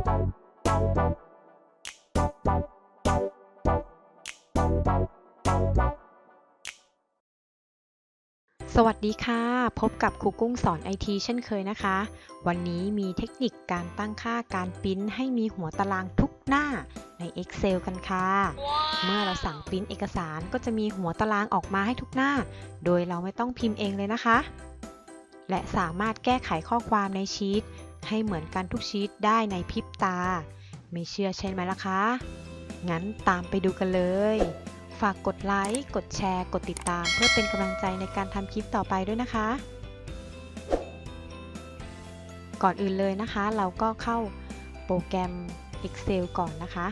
สวัสดีค่ะ พบกับครูกุ้งสอนไอทีเช่นเคยนะคะ วันนี้มีเทคนิคการตั้งค่าการปริ้นให้มีหัวตารางทุกหน้าใน Excel กันค่ะเมื่อเราสั่งปริ้นเอกสารก็จะมีหัวตารางออกมาให้ทุกหน้า โดยเราไม่ต้องพิมพ์เองเลยนะคะ และสามารถแก้ไขข้อความในชีต ให้เหมือนกันทุกชีตได้ในพริบตา ไม่เชื่อใช่ไหมล่ะคะ งั้นตามไปดูกันเลย ฝากกดไลค์ กดแชร์ กดติดตาม เพื่อเป็นกำลังใจในการทำคลิปต่อไปด้วยนะคะ ก่อนอื่นเลยนะคะ เราก็เข้าโปรแกรม Excel ก่อนนะคะ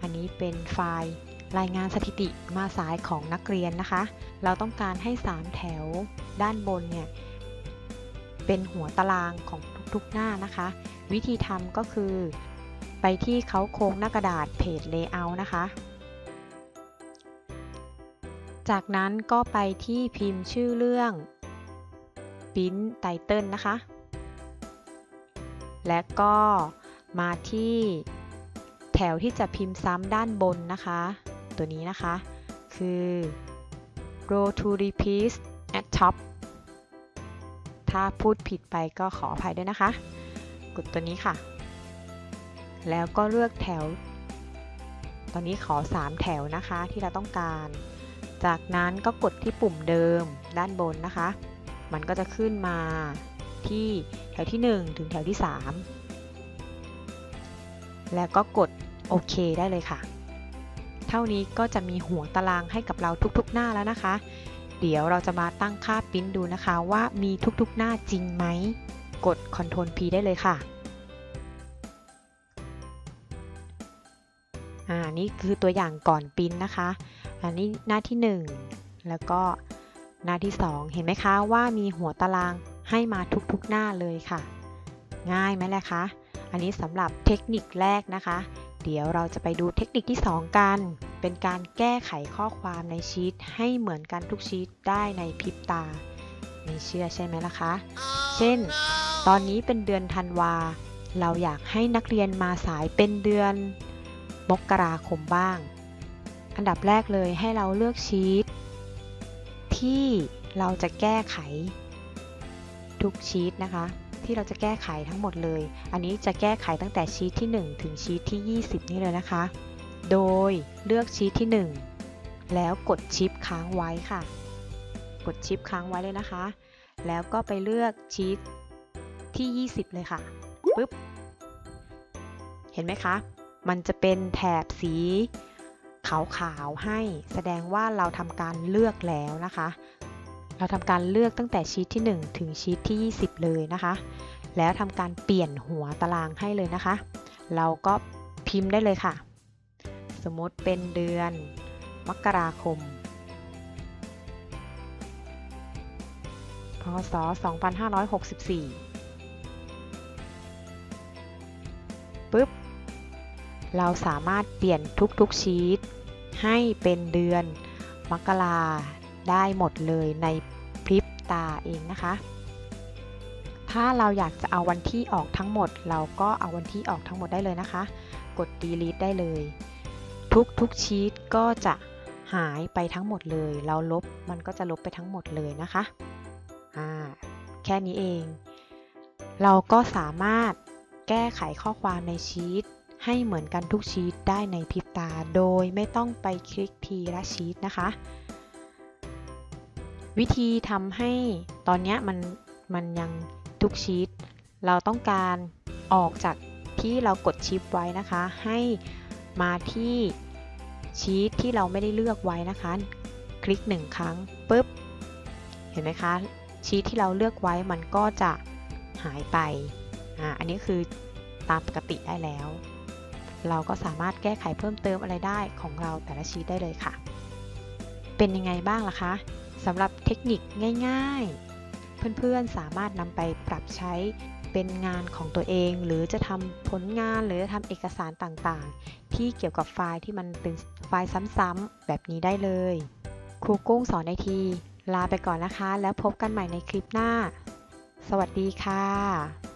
อันนี้เป็นไฟล์รายงานสถิติมาสายของนักเรียนนะคะ เราต้องการให้ 3 แถวด้านบนเนี่ย เป็นหัวตารางของ ทุกๆหน้านะคะ วิธีทำก็คือ ไปที่เขาโครงหน้ากระดาษเพจ Layout นะคะ จากนั้นก็ไปที่พิมพ์ชื่อเรื่อง Print Title นะคะ และก็มาที่แถวที่จะพิมพ์ซ้ำด้านบนนะคะ ตัวนี้นะคะ คือ row to repeat at top ถ้าพูดผิดไปก็ขออภัยด้วยนะคะ กดตัวนี้ค่ะ แล้วก็เลือกแถว ตอนนี้ขอ 3 แถวนะคะที่เราต้องการ จากนั้นก็กดที่ปุ่มเดิมด้านบนนะคะ มันก็จะขึ้นมาที่แถวที่ 1 ถึงแถวที่ 3 แล้วก็กดโอเคได้เลยค่ะ เท่านี้ก็จะมีหัวตารางให้กับเราทุกๆหน้าแล้วนะคะ เดี๋ยวเราจะมาตั้งค่าปริ้นดูนะคะว่ามีทุกๆหน้าจริงไหม กด Ctrl P ได้เลยค่ะ อ่า นี่คือตัวอย่างก่อนปริ้นนะคะ อันนี้หน้าที่ 1 แล้วก็หน้าที่ 2 เห็นไหมคะว่ามีหัวตารางให้มาทุกๆหน้าเลยค่ะ ง่ายไหมล่ะคะ อันนี้สำหรับเทคนิคแรกนะคะ เดี๋ยวเราจะไปดูเทคนิคที่ 2 กัน เป็นการแก้ไขข้อความในชีตให้เหมือนกันทุกชีตได้ในพริบตา ไม่เชื่อใช่ไหมล่ะคะ เช่น ตอนนี้เป็นเดือนธันวา เราอยากให้นักเรียนมาสายเป็นเดือนมกราคมบ้าง อันดับแรกเลยให้เราเลือกชีตที่เราจะแก้ไขทุกชีตนะคะ ที่เราจะแก้ไขทั้งหมดเลย อันนี้จะแก้ไขตั้งแต่ชีตที่ 1 ถึงชีตที่ 20 นี่เลยนะคะ โดยเลือกชีตที่ 1 แล้วกดชิปค้างไว้ค่ะ กดชิปค้างไว้เลยนะคะ แล้วก็ไปเลือกชีตที่ 20 เลยค่ะปึ๊บ เห็นไหมคะ มันจะเป็นแถบสีขาวๆให้แสดงว่าเราทำการเลือกแล้วนะคะ เราทำการเลือกตั้งแต่ชีตที่ 1 ถึงชีตที่ 20 เลยนะคะ แล้วทำการเปลี่ยนหัวตารางให้เลยนะคะ เราก็พิมพ์ได้เลยค่ะ สมมติเป็นเดือน มกราคม พศ 2564 ปึ๊บ เราสามารถเปลี่ยนทุกๆชีตให้เป็นเดือน มกราได้หมดเลยในพริบตาเองนะคะ ถ้าเราอยากจะเอาวันที่ออกทั้งหมด เราก็เอาวันที่ออกทั้งหมดได้เลยนะคะ กด delete ได้เลย ทุกๆชีตก็จะหายไปทั้งหมดเลย เราลบมันก็จะลบไปทั้งหมดเลยนะคะแค่นี้เอง เราก็สามารถแก้ไขข้อความในชีตให้เหมือนกันทุกชีตได้ในพริบตา โดยไม่ต้องไปคลิกทีละชีตนะคะ วิธีทำให้ตอนนี้มันมันยังทุกชีตเราต้องการออกจากที่เรากดชิปไว้นะคะ ให้มาที่ ชีตที่เราไม่ได้เลือกไว้นะคะ คลิกหนึ่งครั้งปุ๊บ เห็นไหมคะ ชีตที่เราเลือกไว้มันก็จะหายไป อ่า อันนี้คือตามปกติได้แล้ว เราก็สามารถแก้ไขเพิ่มเติมอะไรได้ของเราแต่ละชีตได้เลยค่ะ เป็นยังไงบ้างล่ะคะสำหรับเทคนิคง่าย ๆ เพื่อนๆสามารถนำไปปรับใช้เป็นงานของตัวเองหรือจะทำผลงานหรือทำเอกสารต่างๆ ที่เกี่ยวกับไฟล์ที่มันเป็น ไฟล์ซ้ำๆแบบนี้ได้เลย ครูกุ้งสอนไอที ลาไปก่อนนะคะ แล้วพบกันใหม่ในคลิปหน้า สวัสดีค่ะ